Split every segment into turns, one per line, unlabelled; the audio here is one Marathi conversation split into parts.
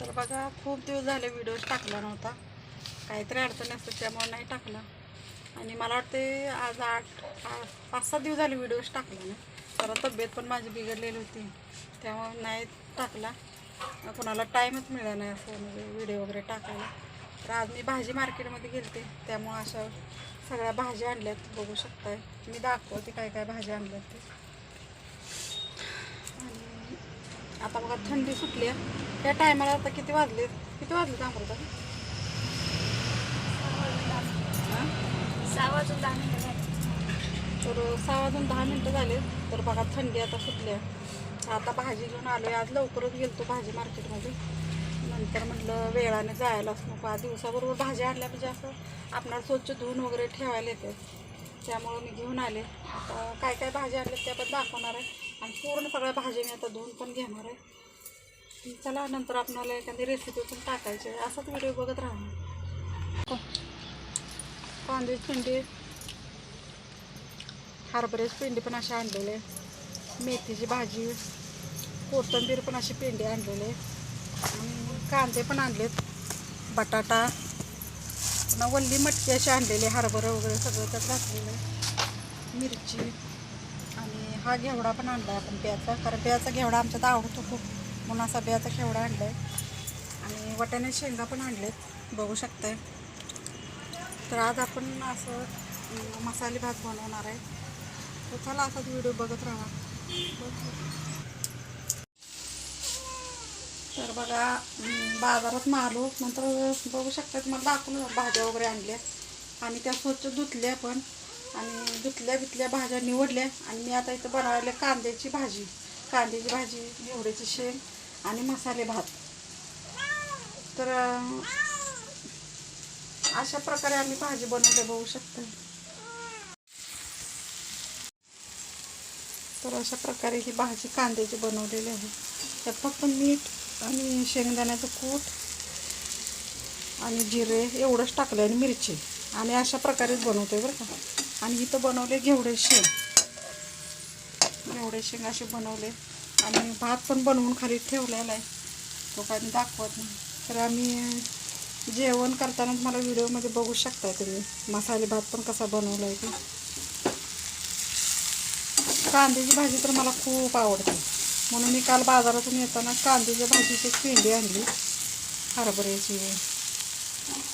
तर बघा खूप दिवस झाले व्हिडिओज टाकला नव्हता. काहीतरी अडचण असते त्यामुळे नाही टाकला. आणि मला वाटते आज आठ पाच सात दिवस झाले व्हिडिओज टाकला नाही. तर तब्येत पण माझी बिघडलेली होती. त्यामुळे नाही टाकला. कोणाला टाईमच मिळाला नाही असं म्हणजे व्हिडिओ वगैरे टाकायला. तर आज मी भाजी मार्केटमध्ये गेलते. त्यामुळं अशा सगळ्या भाज्या आणल्यात बघू शकताय. मी दाखवते काय काय भाज्या आणल्यात ते आणि आता बघा थंडी सुटली आहे. त्या टायमाला आता किती वाजले? किती वाजले अमृता
सहा वाजून दहा मिनिटं झाली.
तर सहा वाजून दहा मिनटं झाले. तर बघा थंडी आता सुटली आहे. आता भाजी घेऊन आलो आज लवकरच गेलतो भाजी मार्केटमध्ये. नंतर म्हटलं वेळाने जायलाच नको. आज दिवसाबरोबर भाज्या आणल्या म्हणजे असं आपणाला स्वच्छ धुवून वगैरे ठेवायला येते. त्यामुळं मी घेऊन आले. आता काय काय भाज्या आणल्या त्या पण दाखवणार आहे. आणि पूर्ण सगळ्या भाज्या मी आता धुवून पण घेणार आहे. चला नंतर आपणाला एखादी रेसिपी पण टाकायची आहे. असाच व्हिडिओ बघत राहा कांदे पिंडी. हरभऱ्याची पेंडी पण अशी आणलेले मेथीची भाजी. कोथिंबीर पण अशी पेंडी आणलेले आणि कांदे पण आणलेत. बटाटा. पुन्हा वल्ली मटकी अशी आणलेली हरभरं वगैरे सगळं त्यात घातलेलं मिरची. हा घेवडा पण आणला आहे आपण बियाचा. कारण बियाचा घेवडा आमच्यात आवडतो खूप. म्हणून असा बियाचा घेवडा आणला आहे आणि वाट्याने शेंगा पण आणलेत. बघू शकताय. तर आज आपण असं मसाले भात बनवणार आहे. तर चला असाच व्हिडिओ बघत राहा. तर बघा बाजारात आलो हो. नंतर बघू शकतात मला दाखवलं भाज्या वगैरे आणल्या आणि त्या स्वच्छ धुतल्या पण. आणि धुतल्या बितल्या भाज्या निवडल्या आणि मी आता इथं बनवायला कांद्याची भाजी. कांद्याची भाजी घेवड्याची शेंग आणि मसाले भात. तर अशा प्रकारे आम्ही भाजी बनवले बघू शकतो. तर अशा प्रकारे ही भाजी कांद्याची बनवलेली आहे. त्यात फक्त मीठ आणि शेंगदाण्याचं कूट आणि जिरे एवढंच टाकलं आणि मिरची. आणि अशा प्रकारेच बनवतोय बरं का. आणि इथं बनवले घेवडे शेंग. घेवडे शेंग असे बनवले. आणि भात पण बनवून खाली ठेवलेला आहे. तो काय दाखवत नाही. तर आम्ही जेवण करताना मला व्हिडिओमध्ये बघू शकता तुम्ही. मसाले भात पण कसा बनवला आहे ते. कांद्याची भाजी तर मला खूप आवडते. म्हणून मी काल बाजारातून येताना कांद्याच्या भाजीची पेंडी आणली. हरभऱ्याची.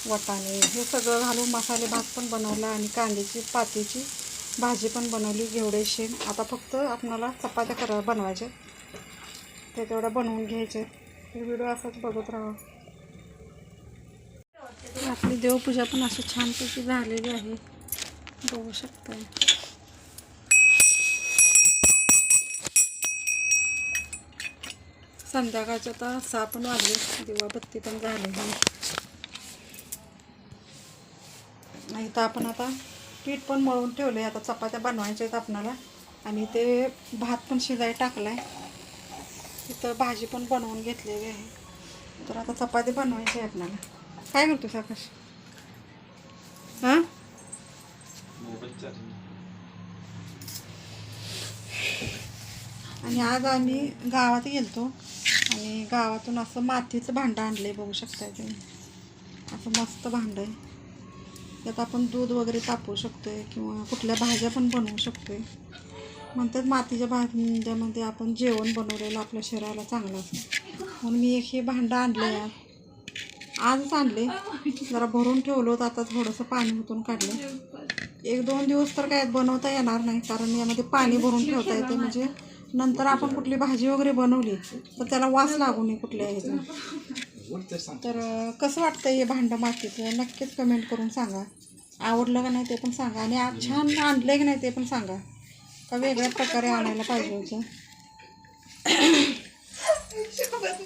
वटाणे हे सगळं घालून मसाले भात पण बनवला आणि कांद्याची पातीची भाजी पण बनवली घेवडे शेण आता फक्त आपणाला चपात्या करा बनवायच्या ते तेवढ्या बनवून घ्यायचे हे व्हिडिओ असाच बघत राहा. आपली देवपूजा पण अशी छानपैकी झालेली आहे. बघू शकताय. संध्याकाळच्या आता सहा पण वाजले. दिवाबत्ती पण झालेली तर आपण आता पीठ पण मळून ठेवले आता चपात्या बनवायच्या आहेत आपणाला. आणि ते भात पण शिजाय टाकलाय. तिथं भाजी पण बनवून घेतलेली आहे. तर आता चपाती बनवायची आहे आपल्याला काय करतो साकाश हां? आणि आज आम्ही गावात गेलतो. आणि गावातून असं मातीचं भांडं आणलं आहे बघू शकताय तुम्ही. असं मस्त भांडं आहे. त्यात आपण दूध वगैरे तापवू आहे किंवा कुठल्या भाज्या पण बनवू शकतो आहे म्हणतात मातीच्या भांड्यामध्ये आपण जेवण बनवलेलं आपल्या शरीराला चांगलं असतं. म्हणून मी एक हे भांडं आणलं आहे आजच आणले जरा भरून ठेवलं होतं आता थोडंसं पाणी ओतून काढलं एक दोन दिवस तर काय बनवता येणार नाही कारण यामध्ये पाणी भरून ठेवता येते म्हणजे नंतर आपण कुठली भाजी वगैरे बनवली तर त्याला वास लागू नये कुठल्या ह्याचा तर कसं वाटतं हे भांडं मातीचं? नक्कीच कमेंट करून सांगा. आवडलं का नाही ते पण सांगा. आणि आज छान आणलं की नाही ते पण सांगा. का वेगळ्या प्रकारे आणायला पाहिजे होतं?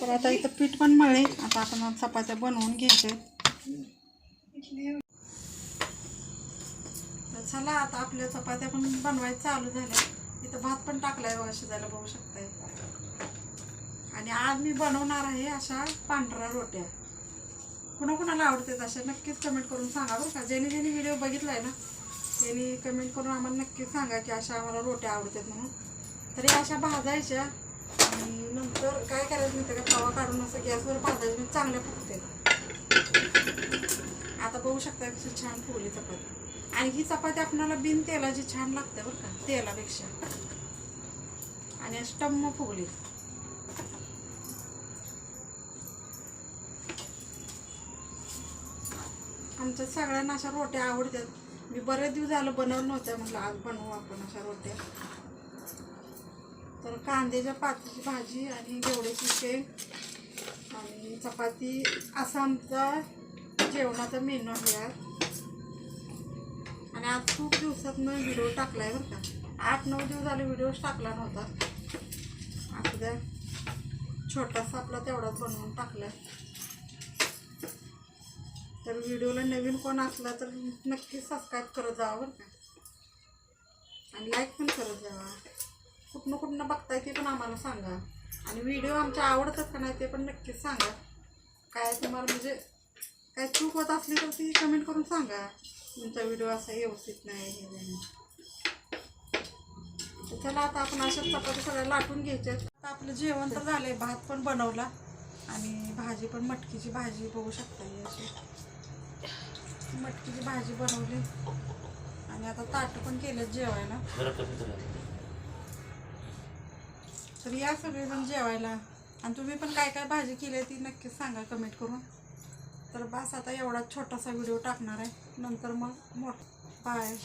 तर आता इथं पीठ पण मळे आता आपण चपात्या बनवून घ्यायच्या. तर चला आता आपल्या चपात्या पण बनवायचं चालू झाल्या इथं भात पण टाकलाय शिजायला बघू शकताय. आणि आज मी बनवणार आहे अशा पांढऱ्या रोट्या. कुणाकुणाला आवडतात अशा नक्कीच कमेंट करून सांगा बरं का. ज्याने ज्याने व्हिडिओ आहे ना त्यांनी कमेंट करून आम्हाला नक्कीच सांगा की अशा आम्हाला रोट्या आवडतात म्हणून. तरी अशा भाजायच्या आणि नंतर काय करायचं माहिती का? तवा काढून असं गॅसवर भाजायचं म्हणजे चांगल्या फुगते आता बघू शकता कशी छान फुगली चपाती. आणि ही चपाती आपणाला बिन तेलाची छान लागते बरं का तेलापेक्षा. आणि अशी टम्म फुगली. आमच्या सगळ्यांना अशा रोट्या आवडतात. मी बरेच दिवस झालं बनवलं नव्हत्या म्हटलं आज बनवू आपण अशा रोट्या. तर कांद्याच्या पातीची भाजी आणि घेवड्याची शेंग आणि चपाती असा आमचा जेवणाचा मेनू आहे आज. आणि आज खूप दिवसातनं व्हिडिओ टाकलाय बरं का. आठ नऊ दिवस झाले व्हिडिओच टाकला नव्हता. आता छोटासा आपला तेवढाच बनवून टाकलाय. तर व्हिडिओला नवीन कोण असला तर नक्की सबस्क्राईब करत जावं बरं का. आणि लाईक पण करत जावा कुठनं कुठनं बघताय ते पण आम्हाला सांगा. आणि व्हिडिओ आमच्या आवडतात का नाही ते पण नक्कीच सांगा. काय तुम्हाला म्हणजे काय चूक होत असली तर ती कमेंट करून सांगा. तुमचा व्हिडिओ असा व्यवस्थित नाही हे चला आता आपण अशा चपाती सगळ्या लाटून घ्यायच्या आता आपलं जेवण तर झालंय भात पण बनवला. आणि भाजी पण मटकीची भाजी बघू शकता अशी. मटकीची भाजी बनवली. आणि आता ताट पण केलं जेवायला. तर या सगळेजण जेवायला. आणि तुम्ही पण काय काय भाजी केली आहे ती नक्कीच सांगा कमेंट करून. तर बस आता एवढा छोटासा व्हिडिओ टाकणार आहे. नंतर मग मोठ. बाय.